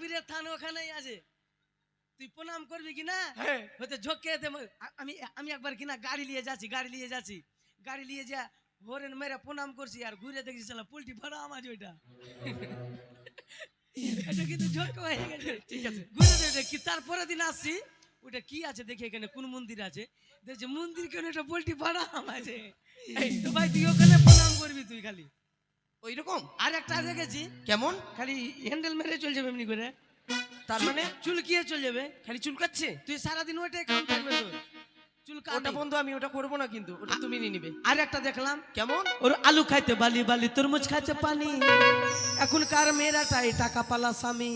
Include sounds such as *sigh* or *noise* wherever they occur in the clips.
পীরের থান ওখানেই আছে। তুই প্রণাম করবি কি না? হ্যাঁ। হতে ঝোঁকে আমি আমি একবার কিনা গাড়ি নিয়ে যাচ্ছি গাড়ি নিয়ে যাচ্ছি। গাড়ি নিয়ে যা হরেন মেরে প্রণাম করছি আর ঘুরে দেখছি সালা পোল্ট্রি ফাড়া আমার ওইটা। এটা কিন্তু ঝোঁক হয়ে গেছে। ঠিক আছে। ঘুরে দেখে তারপরে দিন আসছি। ওটা কি আছে দেখি এখানে কোন মন্দির আছে? দেখছি মন্দির কেন এটা পোল্ট্রি ফাড়া আছে? তো ভাই তুই ওখানে প্রণাম করবি তুই খালি। ওই রকম আর একটা দেখেছি। কেমন? খালি হ্যান্ডেল মেরে চলে যাবে এমনি করে। তার মানে? চুলকিয়ে চলে যাবে। খালি চুলকাচ্ছে? তুই সারাদিন ওইটাই কাম থাকবে তোর। চুল ওটা বন্ধু আমি ওটা করব না কিন্তু। ওটা তুমি নিয়ে নিবে। আর একটা দেখলাম। কেমন? ওর আলু খাইতে বালি বালি তরমুজ খাইতে পানি এখনকার মেয়েরা চাই টাকা পালা স্বামী।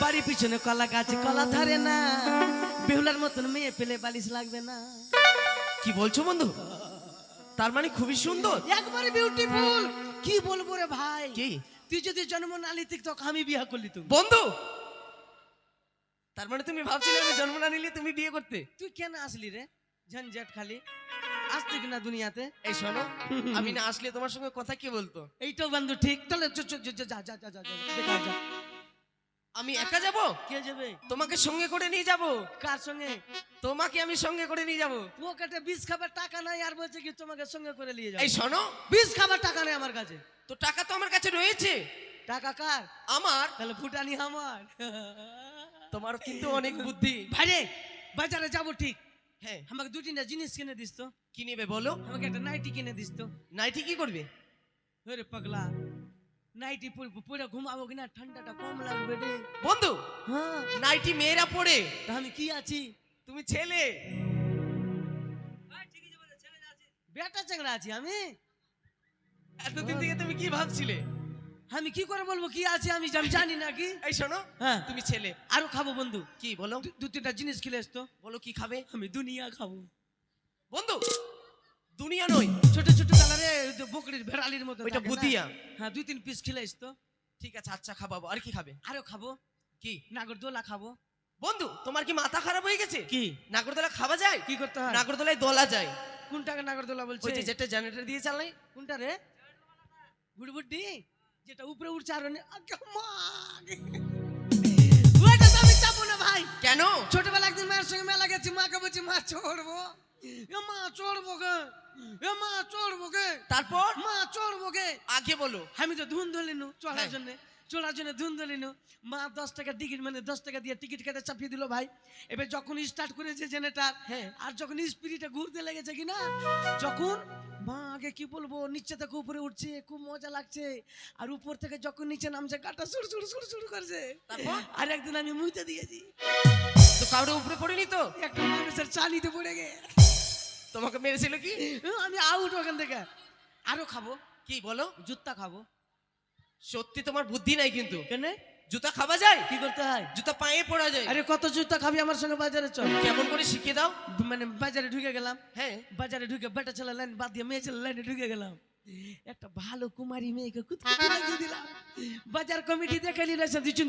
বাড়ি পিছনে কলা গাছে কলা ধরে না। বেহুলার মতন মেয়ে পেলে বালিশ লাগবে না। কি বলছো বন্ধু? তার মানে খুবই সুন্দর। একবারে বিউটিফুল কি বলব রে ভাই? কি? তুই যদি জন্ম না নিতি তখন আমি বিয়া করলি তুমি। বন্ধু! তার মানে তুমি ভাবছিলে আমি জন্ম না নিলে তুমি বিয়ে করতে? তুই কেন আসলি রে? ঝঞ্ঝাট খালি। আসতে কিনা দুনিয়াতে? এই শোনো আমি না আসলে তোমার সঙ্গে কথা কি বলতো? এইটাও বন্ধু ঠিক। তাহলে যা যা যা যা যা যা যা যা, যা যা। আমি একা যাব? কে যাবে? তোমাকে সঙ্গে করে নিয়ে যাব। কার সঙ্গে? তোমাকে আমি সঙ্গে করে নিয়ে যাব। পকেটে বিষ খাবার টাকা নাই আর বলছে কি তোমাকে সঙ্গে করে নিয়ে যাও এই শোনো। বিষ খাবার টাকা নেই আমার কাছে। তো টাকা তো আমার কাছে রয়েছে। টাকা কার? আমার? তাহলে ফুটানি আমার। তোমার কিন্তু অনেক বুদ্ধি। ভাইরে বাজারে যাব ঠিক। হ্যাঁ। আমাকে দু তিনটা জিনিস কিনে দিস তো। কি নেবে বলো? আমাকে একটা নাইটি কিনে দিস তো। নাইটি কি করবে? ওরে পাগলা। নাইটি পরে ঘুমাবো কিনা? ঠান্ডাটা কম লাগবে রে। বন্ধু হ্যাঁ। নাইটি মেয়েরা পড়ে তা আমি কি আছি? তুমি ছেলে। বেটা চেংড়া আছি আমি? এতদিন থেকে তুমি কি ভাবছিলে? আমি কি করে বলব কি আছে আমি জানি না কি। এই শোনো হ্যাঁ। তুমি ছেলে। আরও খাব বন্ধু। কি বলো? দু- তিনটা জিনিস খেলে তো। বলো কি খাবে? আমি দুনিয়া খাব। বন্ধু দুনিয়া নয়। ছোট ছোট কালারে বকরির ভেড়ালির মতো ওইটা বুদিয়া। হ্যাঁ দুই তিন পিস খেলে তো। ঠিক আছে আচ্ছা খাবাবো। আর কি খাবে? আরও খাব। কি? নাগরদোলা খাব। বন্ধু তোমার কি মাথা খারাপ হয়ে গেছে? কি? নাগরদোলা খাওয়া যায়? কি করতে হয়? নাগরদোলায় দোলা যায়। কোনটাকে নাগরদোলা বলছে? ওই যেটা জেনারেটর দিয়ে চালাই কোনটা রে? গুড়বুড্ডি যেটা উপরে উঠছে আর! ওইটা তো আমি চাপবো না ভাই। কেন? ছোটবেলা একদিন মায়ের সঙ্গে মেলা গেছি মাকে বলছি মা চড়বো। মা চড়বো গে। এ মা চড়বো গে তারপর? মা চড়বো গে আগে বলো। আমি তো ধুন ধরলিনু চড়ার হ্যাঁ। জন্য চড়ার জন্য ধুন ধরলিনু মা দশ টাকা টিকিট মানে দশ টাকা দিয়ে টিকিট কেটে চাপিয়ে দিল ভাই। এবার যখন স্টার্ট করেছে জেনারেটার হ্যাঁ। আর যখন স্পিরিটে ঘুরতে লেগেছে কি না যখন মা আগে কি বলব নিচে থেকে উপরে উঠছে খুব মজা লাগছে। আর উপর থেকে যখন নিচে নামছে গাটা সুর সুর সুর সুর করছে? আর একদিন আমি মুইতে দিয়েছি। তো কাউরে উপরে পড়েনি তো? একটা মানুষের চালিতে পড়ে গে তোমাকে মেরেছিল কি? আমি আউট ওখান থেকে। আরও খাব। কি বলো? জুতা খাব। সত্যি তোমার বুদ্ধি নাই কিন্তু। কেন? জুতা খাওয়া যায়? কি করতে হয়? জুতা পায়ে পড়া যায়। আরে কত জুতা খাবি আমার সঙ্গে বাজারে চল। কেমন করে শিখিয়ে দাও। মানে বাজারে ঢুকে গেলাম। হ্যাঁ। বাজারে ঢুকে বেটা ছেলে লাইন বাদ দিয়ে মেয়ে ছেলে লাইনে ঢুকে গেলাম। একটা ভালো কুমারী মেয়েকে কুতকুতি দিলাম। বাজার কমিটি দেখে নিল এসে দু তিন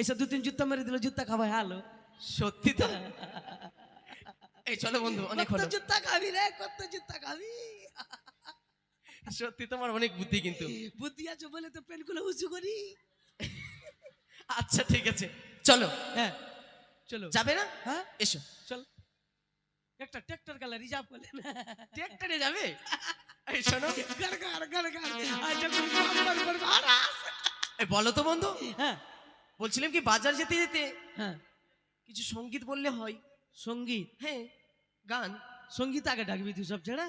এসে দু তিন জুতা মেরে দিল জুতা খাওয়াই হালো। সত্যি তো? এই চলো বন্ধু অনেক হলো। জুতা খাবি রে কত জুতা খাবি? সত্যি তোমার অনেক বুদ্ধি কিন্তু। বুদ্ধি আছে বলে তো পেনগুলো উঁচু করি। আচ্ছা ঠিক আছে। চলো হ্যাঁ চলো। যাবে না? হ্যাঁ এসো। চল। একটা ট্রাক্টর কালার রিজার্ভ করলেন ট্রেক্টরে যাবে? এই শোনো। আর যখন। এই বলো তো বন্ধু। হ্যাঁ। বলছিলাম কি বাজার যেতে যেতে হ্যাঁ। কিছু সংগীত বললে হয়? সংগীত? হ্যাঁ। গান? সংগীত আগে ডাকবি তুই সব ছেড়ে?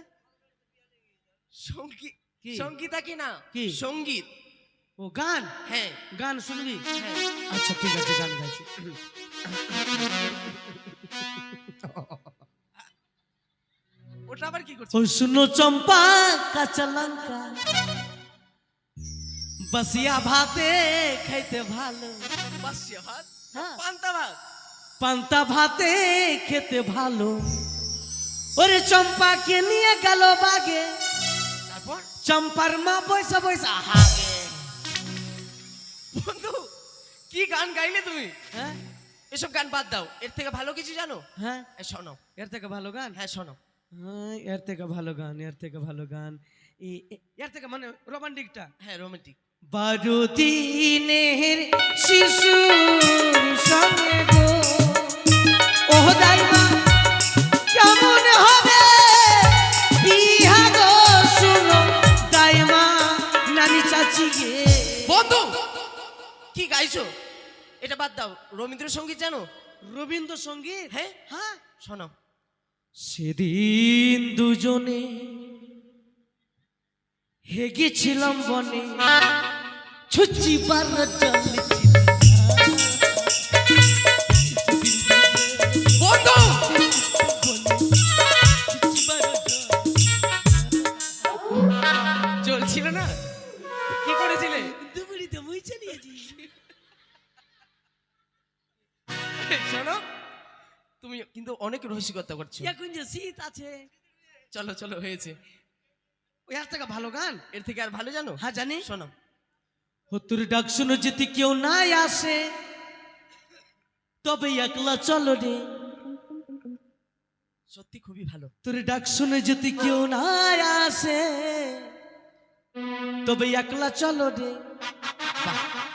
সংগীত কি? সঙ্গীতা কি না? কি? সংগীত। ও গান? হ্যাঁ। গান শুনবি? হ্যাঁ। আচ্ছা ঠিক আছে গান গাইছি। ওটা আবার কি করছে ও শুনো চম্পা কাঁচা লঙ্কা। বাসিয়া ভাতে খাইতে ভালো। বাসিয়া ভাত? হ্যাঁ। পান্তা ভাত? পান্তা ভাতে খেতে ভালো। ওরে চম্পাকে নিয়ে গেল বাগে। তারপর? চম্পার মা বৈসা বৈসা হাগে। বন্ধু কি গান গাইলে তুমি? হ্যাঁ? এসব গান বাদ দাও এর থেকে ভালো কিছু জানো? হ্যাঁ? শোনো। এর থেকে ভালো গান? হ্যাঁ শোনো। হ্যাঁ এর থেকে ভালো গান এর থেকে ভালো গান। এর থেকে মানে রোমান্টিকটা হ্যাঁ রোমান্টিক বারো দিনের শিশুর কি এটা বাদ দাও। রবীন্দ্রসঙ্গীত জানো? রবীন্দ্রসঙ্গীত? হ্যাঁ। হ্যাঁ। শোনো। সেদিন দুজনে হেগেছিলাম বনে ছুচি বার রসিকতা করছ। এখন যে শীত আছে। চলো চলো হয়েছে। ওই আর থেকে ভালো গান? এর থেকে আর ভালো জানো? হ্যাঁ জানি। শোনো। হতুর ডাক শুনো যদি কেউ নাই আসে তবে একলা চলো রে। সত্যি খুবই ভালো। তোর ডাক শুনে যদি কেউ নাই আসে তবে একলা চলো রে।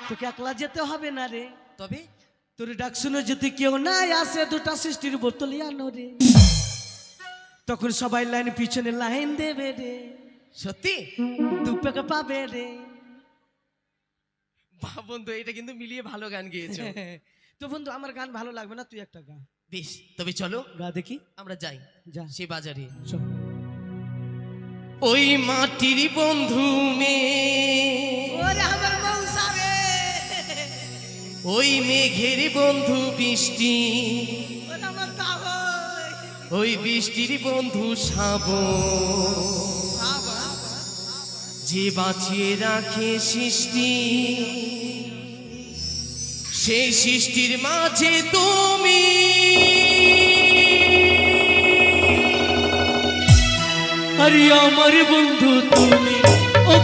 তোকে একলা যেতে হবে না রে। তবে? তোর ডাক শুনে যদি কেউ নাই আসে দুটা সৃষ্টির বোতল আনো রে। তখন সবাই লাইন পিছনে লাইন দেবে রে। সত্যি? দু পাবে রে। বন্ধু এটা কিন্তু মিলিয়ে ভালো গান গেয়েছো। *laughs* তো বন্ধু আমার গান ভালো লাগবে না তুই একটা গা। বেশ তবে চলো। গা দেখি। আমরা যাই। যা। সে বাজারে। চল। ওই মাটির বন্ধু মেয়ে ওই মেঘের বন্ধু বৃষ্টি। ওই বৃষ্টির বন্ধু সাব যে বাঁচিয়ে রাখে সৃষ্টি, সেই সৃষ্টির মাঝে তুমি। আরে আমার বন্ধু তুমি ও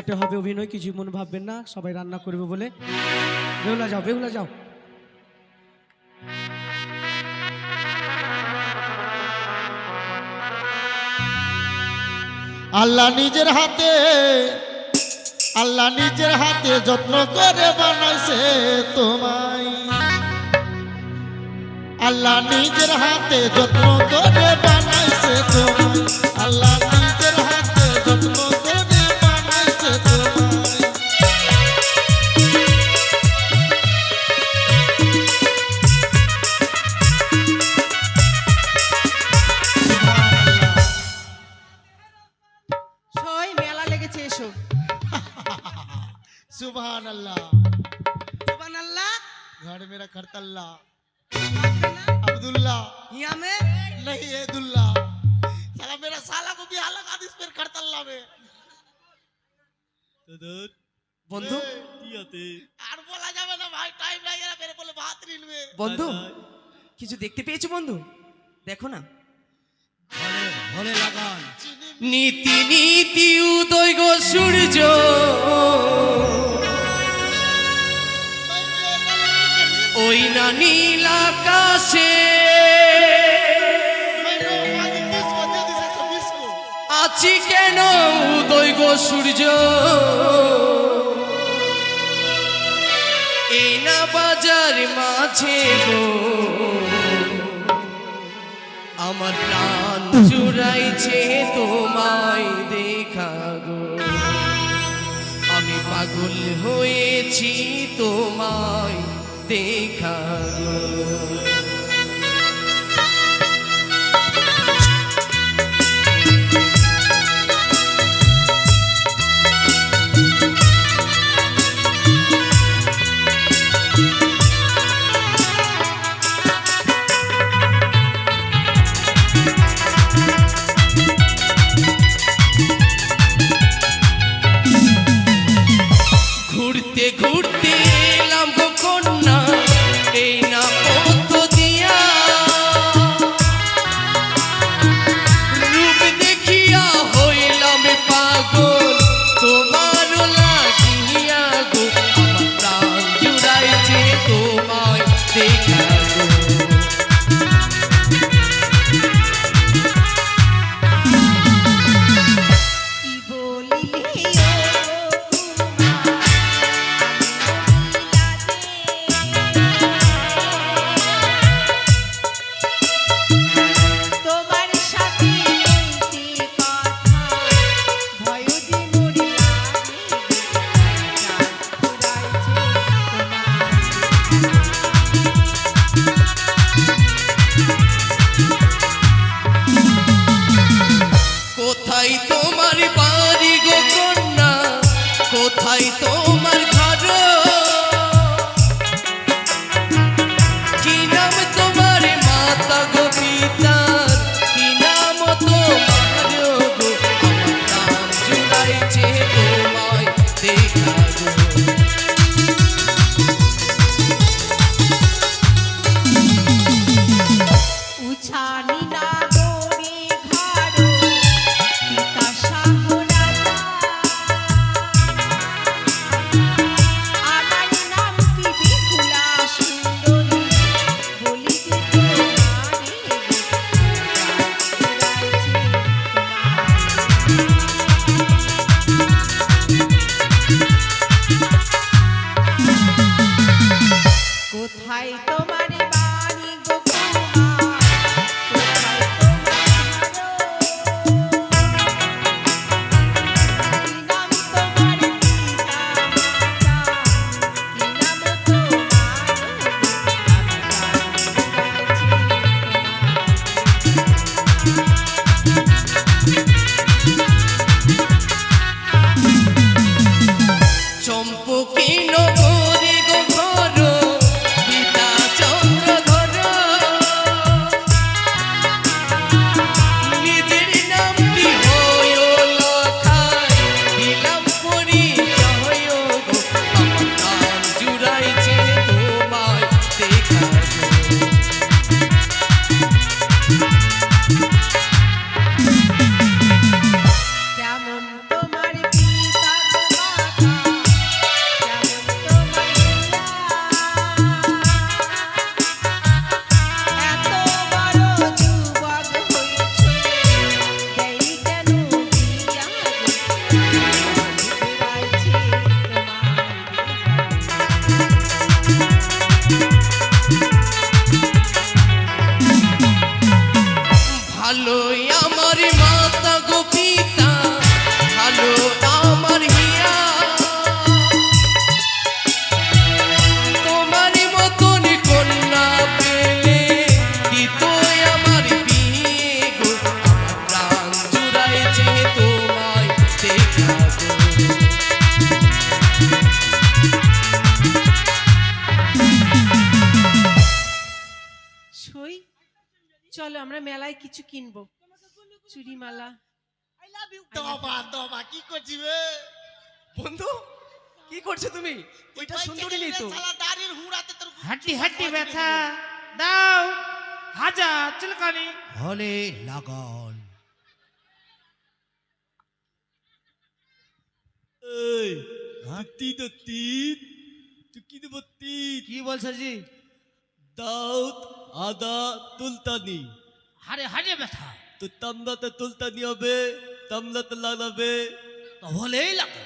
শর্টে হবে অভিনয় কিছু মনে ভাববেন না? সবাই রান্না করবে বলে। বেহুলা যাও বেহুলা যাও। আল্লাহ নিজের হাতে, আল্লাহ নিজের হাতে যত্ন করে বানাইছে তোমায়। আল্লাহ নিজের হাতে যত্ন করে বানাইছে তোমায়। আল্লাহ কিছু দেখতে পেয়েছ বন্ধু? দেখো না। নীতি নীতি উদয় গো সূর্য। ওই না নীল আকাশে। আছি কেন উদয় গো সূর্য? এই না বাজার মাঝে গো। আমার প্রাণ চুরাইছে তোমায় দেখা গো। আমি পাগল হয়েছি তোমায় দেখা গো। মেলায় কিছু কিনবো। চুড়ি মালা কি করছি বে? বন্ধু কি করছ তুমি? ওইটা সুন্দরী নেই তো। শালা দাড়ির হুড়াতে তোর হাড্ডি হাড্ডি ব্যথা। দাও হাজার চুলকানি। হলে লাগান। এই হাতি তো তিন তুই কি দেবো তিন কি বলছো জি? দাউদ আদা তুলতানি। হারে হারে ব্যথা। তো তামলাতে তুলতানি হবে তামলাতে লাগাবে। হলেই লাগে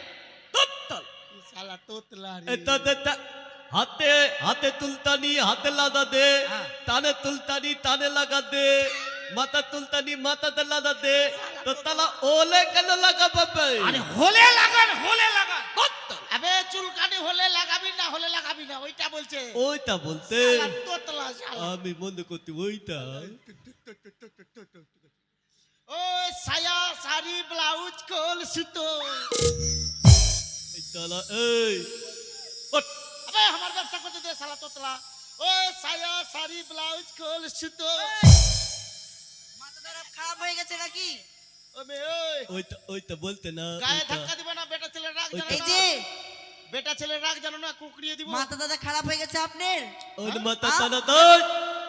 শালা তোতলা এটা এটা হাতে হাতে তুলতানি হাতে লাগা দে হ্যাঁ। তানে তুলতানি তানে লাগা দে মাথা তুলতানি মাথাতে লাগা দে তো তালা ওলে কেন লাগাবে? আরে হলে লাগান হলে আবে চুলকানি হলে লাগাবি না হলে লাগাবি না ওইটা বলছে। ওইটা বলতে তোতলা আমি মনে করতে ওইটা। ও সায়া শাড়ি ব্লাউজ কোল সুতো। এই তালা এই। ওঠ। আবে আমার ব্যবসা করতে দে শালা তোতলা। ও সায়া শাড়ি ব্লাউজ কোল সুতো। খারাপ হয়ে গেছে নাকি? ও মে ওই। ওইটা ওইটা বলতে না গায়ে ধাক্কা দিবে না বেটা ছেলের রাগ জানো এই যে বেটা ছেলের রাগ জানো না কুকড়িয়ে দিব। মাথা দাদা খারাপ হয়ে গেছে আপনার? ওর মাথা দই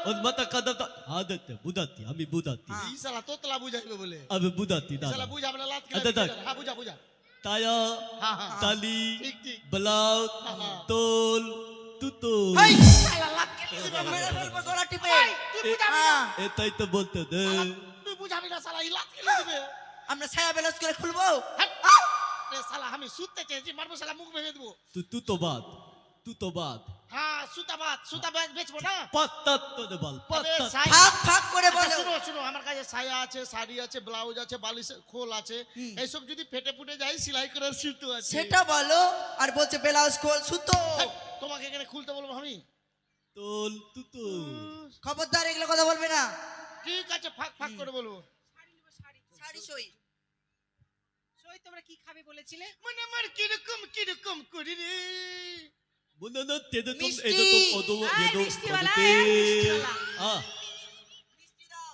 ওর মাথা কাদা আদতে বুদাতি আমি বুদাতি হ্যাঁ। এই শালা তোতলা বুঝাইবে বলে। আমি বুদাতি এই শালা দাদা। বুঝাবে না লাত আচ্ছা, হ্যাঁ বুঝা বুঝা। তায়া হ্যাঁ হ্যাঁ। তালি ঠিক ঠিক। ব্লাউজ হ্যাঁ। তোল তুতো। এই, শালা লাত কেটে দিবে, মেরে ফেলব গলা টিপে। হ্যাঁ, এটাই তো বলতে দে। তুই বুঝাবি না শালা এই লাত খেলে দিবে। আমরা ছায়া বেলাস করে খুলবো। হ্যাঁ। আমি সুতে চেয়েছি মারবো শালা মুখ ভেঙে দেবো। তুই তুতো বাদ তুতো বাদ হ্যাঁ সুতা বাদ সুতা বাদ বেচবো না। পাত্তাত তো দে বল ফাঁক ফাঁক করে আচ্ছা, বলো। শুনো শুনো আমার কাছে সায়া আছে শাড়ি আছে ব্লাউজ আছে বালিশ খোল আছে। এইসব যদি ফেটে ফুটে যায় সেলাই করার সুতো আছে। সেটা বলো আর বলছে ব্লাউজ খোল সুতো। হ্যাঁ, তোমাকে এখানে খুলতে বলব আমি? তোল তুতো। খবরদার এগুলো কথা বলবে না। ঠিক আছে ফাঁক ফাঁক করে বলব। শাড়ি সই সই। তোমরা কি খাবে বলেছিলে মানে আমার কীরকম কীরকম করি রে মনে না তেদ তুম মিষ্টি। এদে তুম অদ আয়, এদো মিষ্টিওয়ালা, ওদোতে আয়, মিষ্টিওয়ালা। আ